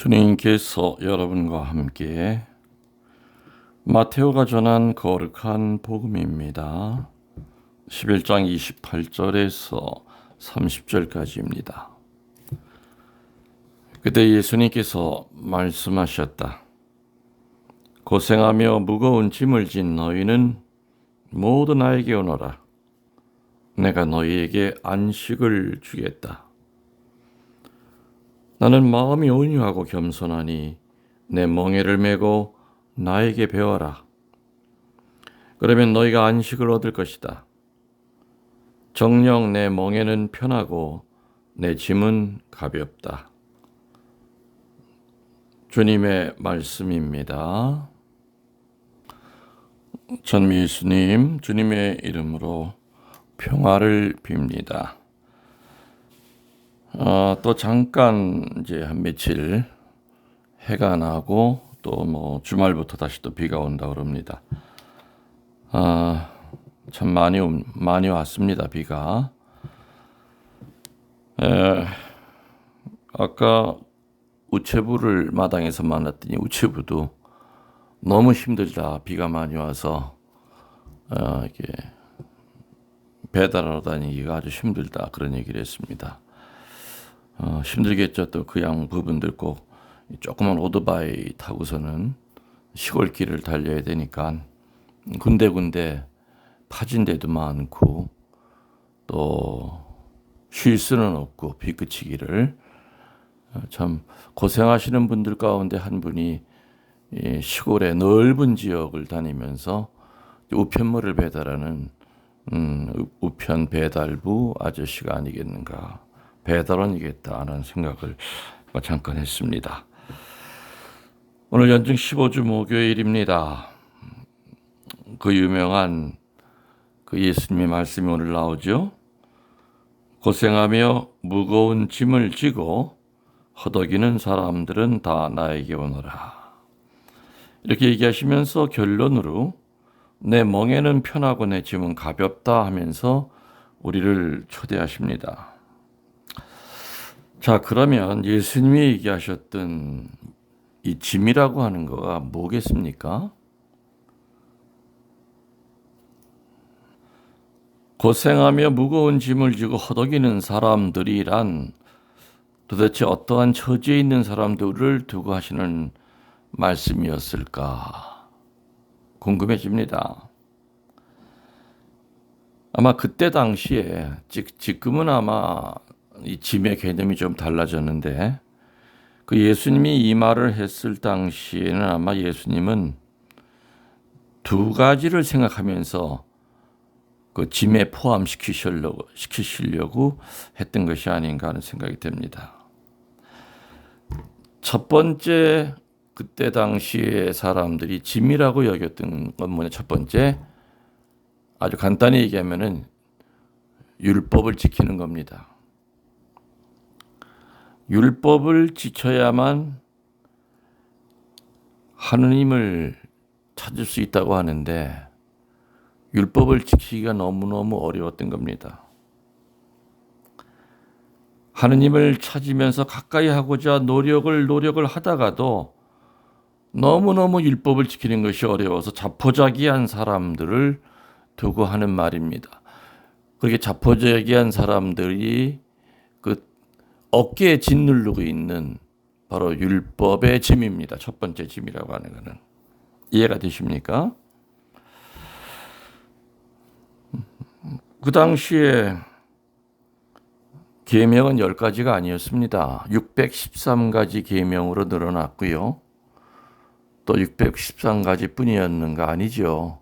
주님께서 여러분과 함께 마테오가 전한 거룩한 복음입니다. 11장 28절에서 30절까지입니다. 그때 예수님께서 말씀하셨다. 고생하며 무거운 짐을 진 너희는 모두 나에게 오너라. 내가 너희에게 안식을 주겠다. 나는 마음이 온유하고 겸손하니 내 멍에를 메고 나에게 배워라. 그러면 너희가 안식을 얻을 것이다. 정령 내 멍에는 편하고 내 짐은 가볍다. 주님의 말씀입니다. 전미수님, 주님의 이름으로 평화를 빕니다. 어, 또 잠깐 이제 한 며칠 해가 나고 또 뭐 주말부터 다시 또 비가 온다 그럽니다. 아, 참 많이 많이 왔습니다 비가. 에, 아까 우체부를 마당에서 만났더니 우체부도 너무 힘들다 비가 많이 와서 어, 이게 배달하러 다니기가 아주 힘들다 그런 얘기를 했습니다. 어, 힘들겠죠. 또 그 양 부분들 꼭 조그만 오토바이 타고서는 시골길을 달려야 되니까 군데군데 파진 데도 많고 또 쉴 수는 없고 비 그치기를 어, 참 고생하시는 분들 가운데 한 분이 시골의 넓은 지역을 다니면서 우편물을 배달하는 음, 우편 배달부 아저씨가 아니겠는가 배달원이겠다는 생각을 잠깐 했습니다. 오늘 연중 15주 목요일입니다. 그 유명한 그 예수님의 말씀이 오늘 나오죠. 고생하며 무거운 짐을 지고 허덕이는 사람들은 다 나에게 오너라. 이렇게 얘기하시면서 결론으로 내 멍에는 편하고 내 짐은 가볍다 하면서 우리를 초대하십니다. 자, 그러면 예수님이 얘기하셨던 이 짐이라고 하는 거가 뭐겠습니까? 고생하며 무거운 짐을 지고 허덕이는 사람들이란 도대체 어떠한 처지에 있는 사람들을 두고 하시는 말씀이었을까 궁금해집니다. 아마 그때 당시에 지금은 아마 이 짐의 개념이 좀 달라졌는데 그 예수님이 이 말을 했을 당시에는 아마 예수님은 두 가지를 생각하면서 그 짐에 포함시키시려고 시키시려고 했던 것이 아닌가 하는 생각이 듭니다. 첫 번째 그때 당시에 사람들이 짐이라고 여겼던 건 뭐냐 첫 번째 아주 간단히 얘기하면은 율법을 지키는 겁니다. 율법을 지켜야만 하느님을 찾을 수 있다고 하는데 율법을 지키기가 너무너무 어려웠던 겁니다. 하느님을 찾으면서 가까이 하고자 노력을 노력을 하다가도 너무너무 율법을 지키는 것이 어려워서 자포자기한 사람들을 두고 하는 말입니다. 그렇게 자포자기한 사람들이 어깨에 짓누르고 있는 바로 율법의 짐입니다. 첫 번째 짐이라고 하는 것은. 이해가 되십니까? 그 당시에 계명은 10가지가 아니었습니다. 613가지 계명으로 늘어났고요. 또 613가지 뿐이었는가 아니죠.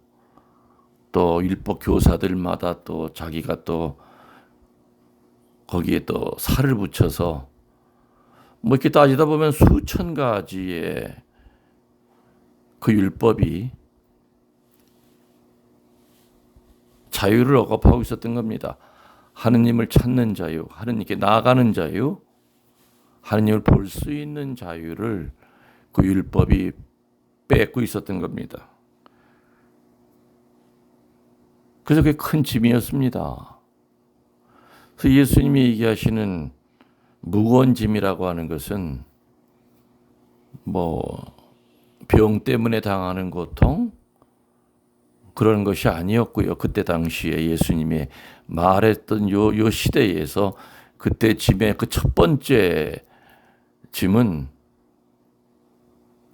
또 율법 교사들마다 또 자기가 또 거기에 또 살을 붙여서 뭐 이렇게 따지다 보면 수천 가지의 그 율법이 자유를 억압하고 있었던 겁니다. 하느님을 찾는 자유, 하느님께 나아가는 자유, 하느님을 볼 수 있는 자유를 그 율법이 뺏고 있었던 겁니다. 그래서 그게 큰 짐이었습니다. 그래서 예수님이 얘기하시는 무거운 짐이라고 하는 것은 뭐 병 때문에 당하는 고통 그런 것이 아니었고요. 그때 당시에 예수님이 말했던 요, 요 시대에서 그때 짐의 그 첫 번째 짐은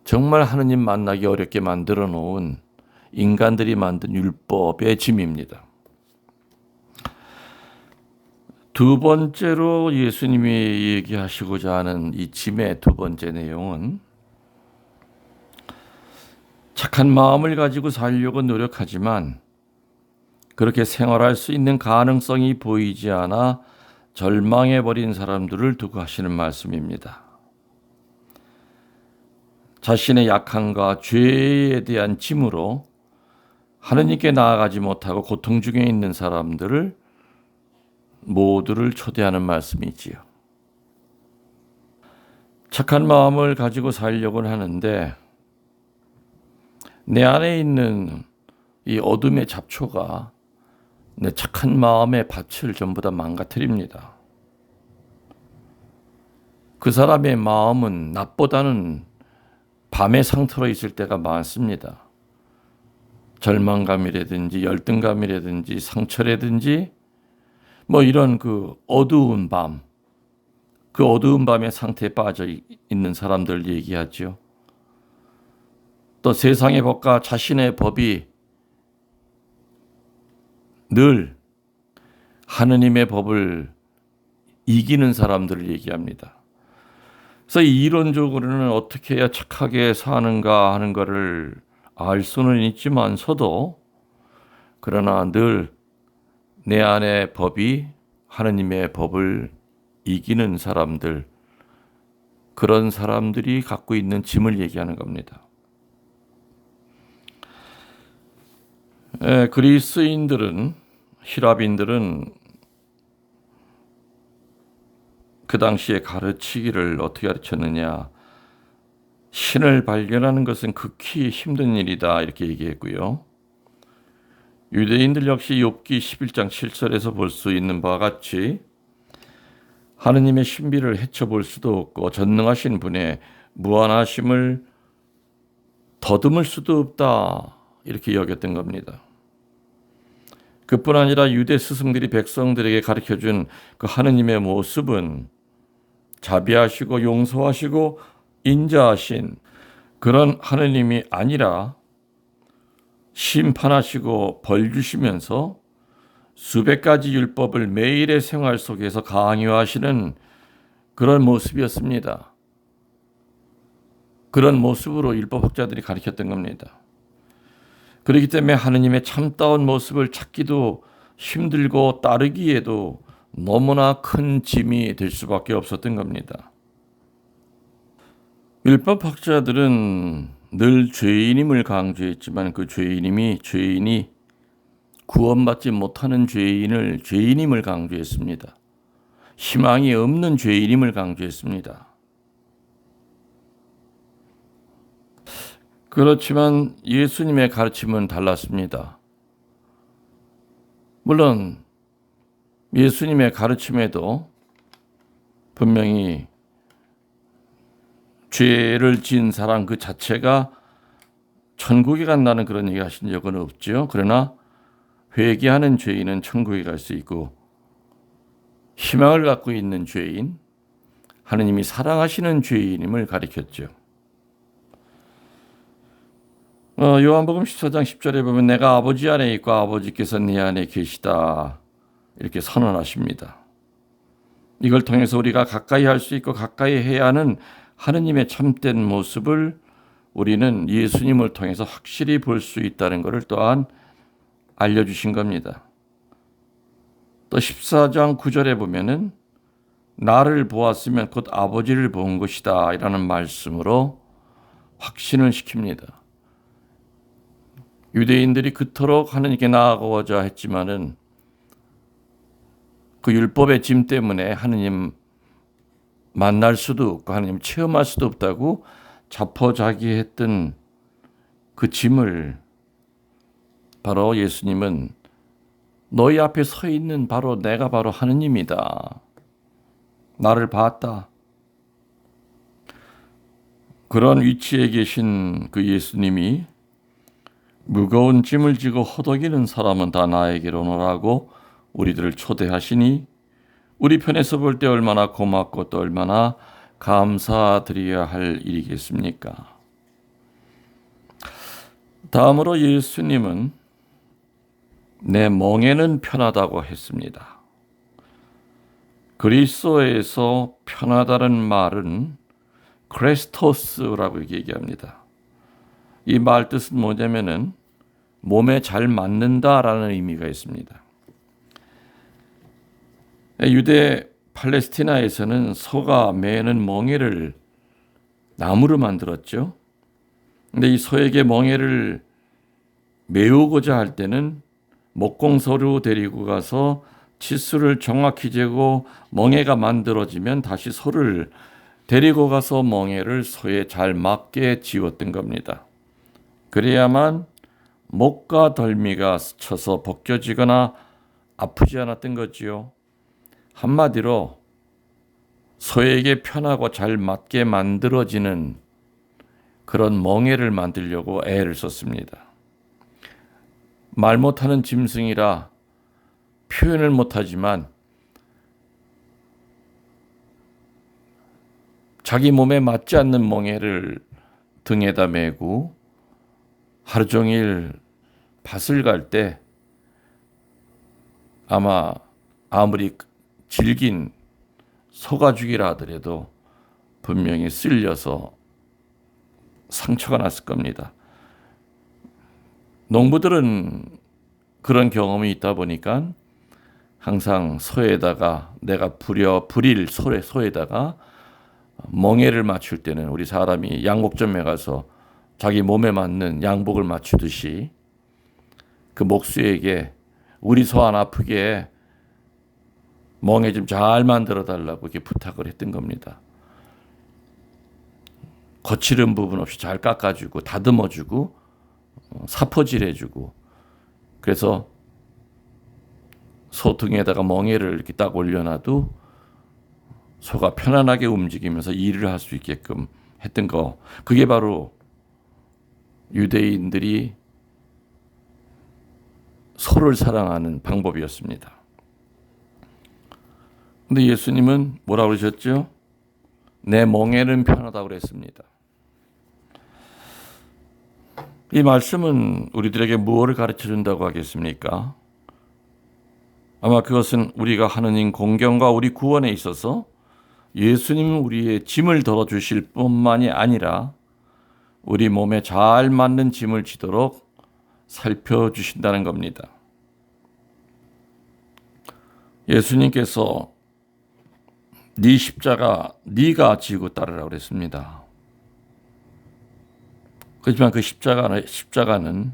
정말 하느님 만나기 어렵게 만들어 놓은 인간들이 만든 율법의 짐입니다. 두 번째로 예수님이 얘기하시고자 하는 이 짐의 두 번째 내용은 착한 마음을 가지고 살려고 노력하지만 그렇게 생활할 수 있는 가능성이 보이지 않아 절망해 버린 사람들을 두고 하시는 말씀입니다. 자신의 약함과 죄에 대한 짐으로 하느님께 나아가지 못하고 고통 중에 있는 사람들을 모두를 초대하는 말씀이지요. 착한 마음을 가지고 살려고 하는데 내 안에 있는 이 어둠의 잡초가 내 착한 마음의 밭을 전부 다 망가뜨립니다. 그 사람의 마음은 낮보다는 밤의 상태로 있을 때가 많습니다. 절망감이라든지 열등감이라든지 상처라든지 뭐 이런 그 어두운 밤, 그 어두운 밤의 상태에 빠져 있는 사람들 얘기하죠. 또 세상의 법과 자신의 법이 늘 하느님의 법을 이기는 사람들을 얘기합니다. 그래서 이론적으로는 어떻게 해야 착하게 사는가 하는 것을 알 수는 있지만서도 그러나 늘 내 안의 법이 하느님의 법을 이기는 사람들 그런 사람들이 갖고 있는 짐을 얘기하는 겁니다. 에, 그리스인들은 히랍인들은 그 당시에 가르치기를 어떻게 가르쳤느냐. 신을 발견하는 것은 극히 힘든 일이다. 이렇게 얘기했고요. 유대인들 역시 욥기 11장 7절에서 볼 수 있는 바와 같이 하느님의 신비를 헤쳐볼 수도 없고 전능하신 분의 무한하심을 더듬을 수도 없다. 이렇게 여겼던 겁니다. 그뿐 아니라 유대 스승들이 백성들에게 가르쳐 준 그 하느님의 모습은 자비하시고 용서하시고 인자하신 그런 하느님이 아니라 심판하시고 벌 주시면서 수백 가지 율법을 매일의 생활 속에서 강요하시는 그런 모습이었습니다. 그런 모습으로 율법학자들이 가르쳤던 겁니다. 그렇기 때문에 하느님의 참다운 모습을 찾기도 힘들고 따르기에도 너무나 큰 짐이 될 수밖에 없었던 겁니다. 율법학자들은 늘 죄인임을 강조했지만 그 죄인임이 죄인이 구원받지 못하는 죄인을 죄인임을 강조했습니다. 희망이 없는 죄인임을 강조했습니다. 그렇지만 예수님의 가르침은 달랐습니다. 물론 예수님의 가르침에도 분명히 죄를 지은 사람 그 자체가 천국에 간다는 그런 얘기 하신 적은 없죠. 그러나 회개하는 죄인은 천국에 갈 수 있고 희망을 갖고 있는 죄인, 하느님이 사랑하시는 죄인임을 가리켰죠. 어, 요한복음 14장 10절에 보면 내가 아버지 안에 있고 아버지께서 내 안에 계시다. 이렇게 선언하십니다. 이걸 통해서 우리가 가까이 할 수 있고 가까이 해야 하는 하느님의 참된 모습을 우리는 예수님을 통해서 확실히 볼 수 있다는 것을 또한 알려주신 겁니다. 또 14장 9절에 보면은 나를 보았으면 곧 아버지를 본 것이다. 이라는 말씀으로 확신을 시킵니다. 유대인들이 그토록 하느님께 나아가고자 했지만은 그 율법의 짐 때문에 하느님 만날 수도 없고 하느님 체험할 수도 없다고 자포자기했던 그 짐을 바로 예수님은 너희 앞에 서 있는 바로 내가 바로 하느님이다. 나를 봤다. 그런 위치에 계신 그 예수님이 무거운 짐을 지고 허덕이는 사람은 다 나에게로 오라고 우리들을 초대하시니 우리 편에서 볼 때 얼마나 고맙고 또 얼마나 감사드려야 할 일이겠습니까? 다음으로 예수님은 내 멍에는 편하다고 했습니다. 그리스도에서 편하다는 말은 크레스토스라고 얘기합니다. 이 말 뜻은 뭐냐면은 몸에 잘 맞는다라는 의미가 있습니다. 유대 팔레스티나에서는 소가 매는 멍에를 나무로 만들었죠. 근데 이 소에게 멍에를 메우고자 할 때는 목공소로 데리고 가서 치수를 정확히 재고 멍에가 만들어지면 다시 소를 데리고 가서 멍에를 소에 잘 맞게 지웠던 겁니다. 그래야만 목과 덜미가 스쳐서 벗겨지거나 아프지 않았던 거지요. 한마디로 소에게 편하고 잘 맞게 만들어지는 그런 멍에를 만들려고 애를 썼습니다. 말 못하는 짐승이라 표현을 못하지만 자기 몸에 맞지 않는 멍에를 등에다 메고 하루 종일 밭을 갈 때 아마 아무리 질긴 소가죽이라 하더라도 분명히 쓸려서 상처가 났을 겁니다. 농부들은 그런 경험이 있다 보니까 항상 소에다가 내가 부려 부릴 소에 소에다가 멍에를 맞출 때는 우리 사람이 양복점에 가서 자기 몸에 맞는 양복을 맞추듯이 그 목수에게 우리 소 안 아프게 멍에 좀 잘 만들어 달라고 이렇게 부탁을 했던 겁니다. 거칠은 부분 없이 잘 깎아주고 다듬어주고 어, 사포질해주고 그래서 소 등에다가 멍에를 이렇게 딱 올려놔도 소가 편안하게 움직이면서 일을 할 수 있게끔 했던 거 그게 바로 유대인들이 소를 사랑하는 방법이었습니다. 근데 예수님은 뭐라고 그러셨죠? 내 멍에는 편하다고 그랬습니다. 이 말씀은 우리들에게 무엇을 가르쳐 준다고 하겠습니까? 아마 그것은 우리가 하느님 공경과 우리 구원에 있어서 예수님은 우리의 짐을 덜어 주실 뿐만이 아니라 우리 몸에 잘 맞는 짐을 지도록 살펴 주신다는 겁니다. 예수님께서 네 십자가 네가 지고 따르라 그랬습니다. 그렇지만 그 십자가는, 십자가는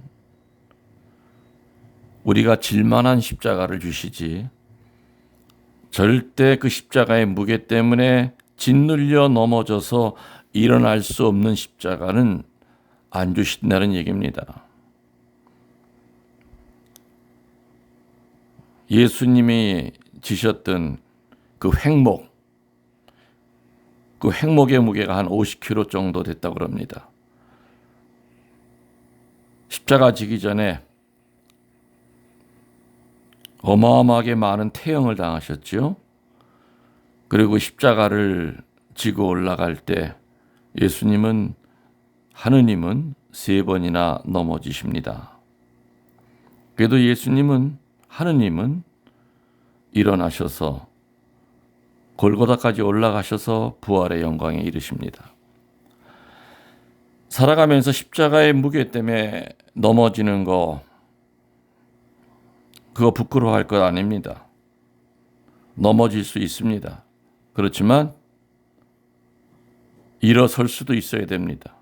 우리가 질만한 십자가를 주시지 절대 그 십자가의 무게 때문에 짓눌려 넘어져서 일어날 수 없는 십자가는 안 주신다는 얘기입니다. 예수님이 지셨던 그 횡목, 그 횡목의 무게가 한 50kg 정도 됐다고 합니다. 십자가 지기 전에 어마어마하게 많은 태형을 당하셨죠. 그리고 십자가를 지고 올라갈 때 예수님은 하느님은 세 번이나 넘어지십니다. 그래도 예수님은 하느님은 일어나셔서 골고다까지 올라가셔서 부활의 영광에 이르십니다. 살아가면서 십자가의 무게 때문에 넘어지는 거 그거 부끄러워할 것 아닙니다. 넘어질 수 있습니다. 그렇지만 일어설 수도 있어야 됩니다.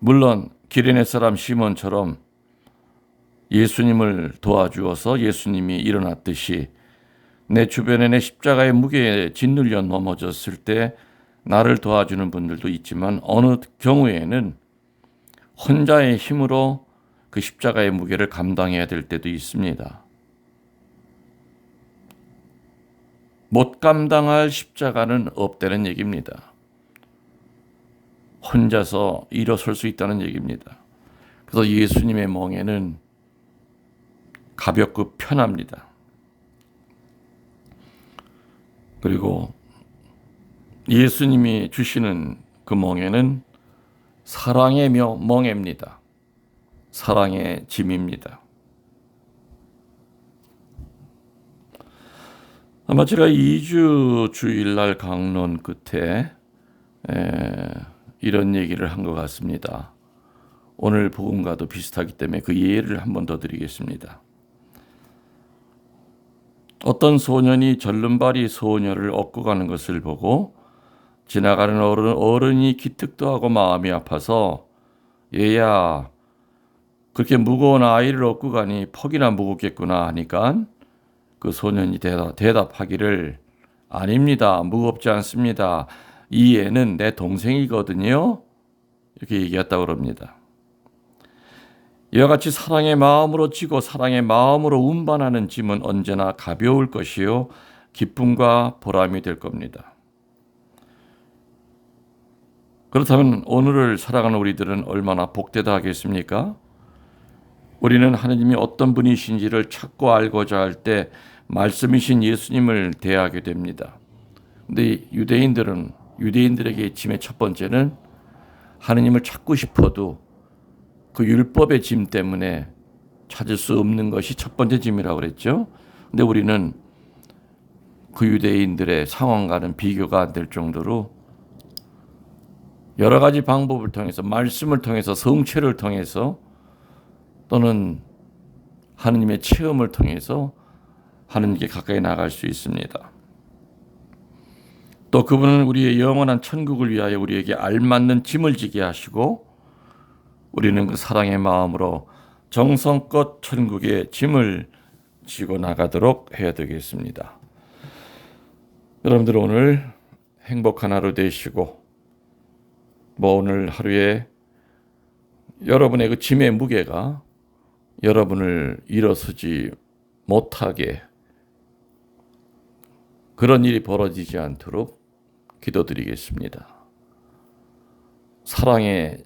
물론 기레네 사람 시몬처럼 예수님을 도와주어서 예수님이 일어났듯이 내 주변에 내 십자가의 무게에 짓눌려 넘어졌을 때 나를 도와주는 분들도 있지만 어느 경우에는 혼자의 힘으로 그 십자가의 무게를 감당해야 될 때도 있습니다. 못 감당할 십자가는 없다는 얘기입니다. 혼자서 일어설 수 있다는 얘기입니다. 그래서 예수님의 멍에는 가볍고 편합니다. 그리고 예수님이 주시는 그 멍에는 사랑의 멍에입니다. 사랑의 짐입니다. 아마 제가 2주 주일날 강론 끝에 에, 이런 얘기를 한 것 같습니다. 오늘 복음과도 비슷하기 때문에 그 예를 한 번 더 드리겠습니다. 어떤 소년이 절름발이 소녀를 얻고 가는 것을 보고 지나가는 어른, 어른이 기특도 하고 마음이 아파서 얘야 그렇게 무거운 아이를 얻고 가니 퍽이나 무겁겠구나 하니까 그 소년이 대답, 대답하기를 아닙니다. 무겁지 않습니다. 이 애는 내 동생이거든요. 이렇게 얘기했다고 그럽니다. 이와 같이 사랑의 마음으로 지고 사랑의 마음으로 운반하는 짐은 언제나 가벼울 것이요 기쁨과 보람이 될 겁니다. 그렇다면 오늘을 살아가는 우리들은 얼마나 복되다 하겠습니까? 우리는 하느님이 어떤 분이신지를 찾고 알고자 할 때 말씀이신 예수님을 대하게 됩니다. 근데 유대인들은 유대인들에게 짐의 첫 번째는 하느님을 찾고 싶어도 그 율법의 짐 때문에 찾을 수 없는 것이 첫 번째 짐이라고 그랬죠. 근데 우리는 그 유대인들의 상황과는 비교가 안 될 정도로 여러 가지 방법을 통해서 말씀을 통해서 성체를 통해서 또는 하느님의 체험을 통해서 하느님께 가까이 나갈 수 있습니다. 또 그분은 우리의 영원한 천국을 위하여 우리에게 알맞는 짐을 지게 하시고 우리는 그 사랑의 마음으로 정성껏 천국의 짐을 지고 나가도록 해야 되겠습니다. 여러분들 오늘 행복한 하루 되시고 뭐 오늘 하루에 여러분의 그 짐의 무게가 여러분을 일어서지 못하게 그런 일이 벌어지지 않도록 기도드리겠습니다. 사랑의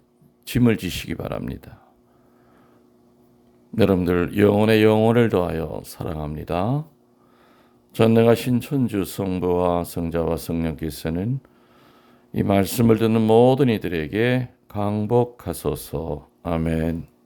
짐을 지시기 바랍니다. 여러분들 영혼의 영혼을 더하여 사랑합니다. 전능하신 천주 성부와 성자와 성령께서는 이 말씀을 듣는 모든 이들에게 강복하소서. 아멘.